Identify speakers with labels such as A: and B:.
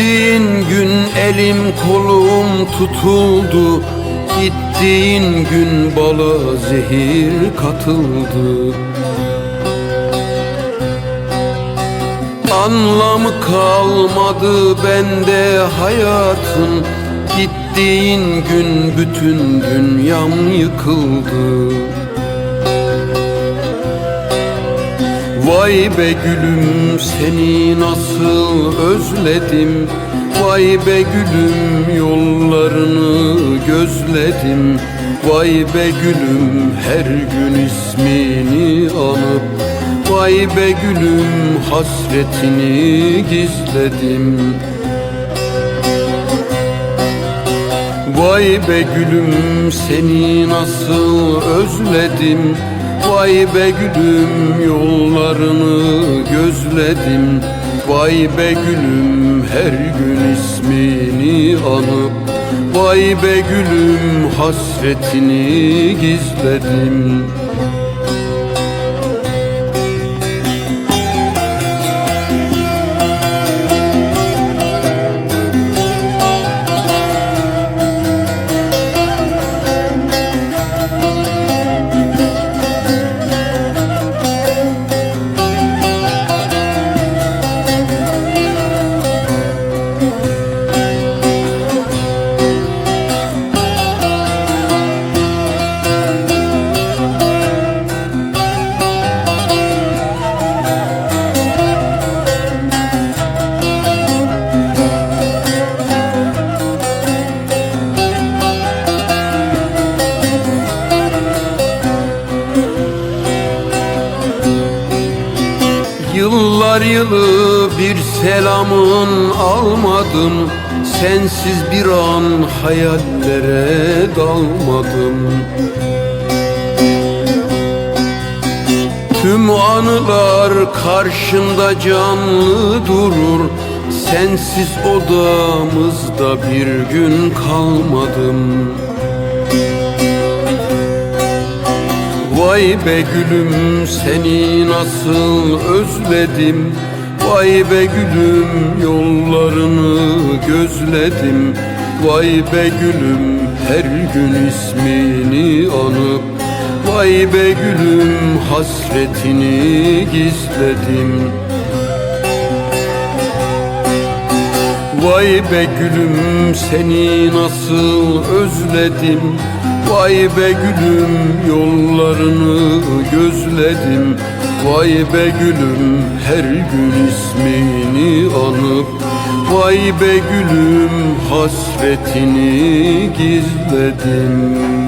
A: Gittiğin gün elim kolum tutuldu. Gittiğin gün bala zehir katıldı. Anlamı kalmadı bende hayatın. Gittiğin gün bütün dünyam yıkıldı Vay be gülüm seni nasıl özledim? Vay be gülüm yollarını gözledim. Vay be gülüm her gün ismini anıp. Vay be gülüm hasretini gizledim. Vay be gülüm seni nasıl özledim Vay be gülüm yollarını gözledim. Vay be gülüm her gün ismini anıp. Vay be gülüm hasretini gizledim Yıllar yılı bir selamın almadım Sensiz bir an hayallere dalmadım Tüm anılar karşında canlı durur. Sensiz odamızda bir gün kalmadım Vay be gülüm seni nasıl özledim? Vay be gülüm yollarını gözledim. Vay be gülüm her gün ismini anıp. Vay be gülüm hasretini gizledim Vay be gülüm seni nasıl özledim? Vay be gülüm yollarını gözledim. Vay be gülüm her gün ismini anıp. Vay be gülüm hasretini gizledim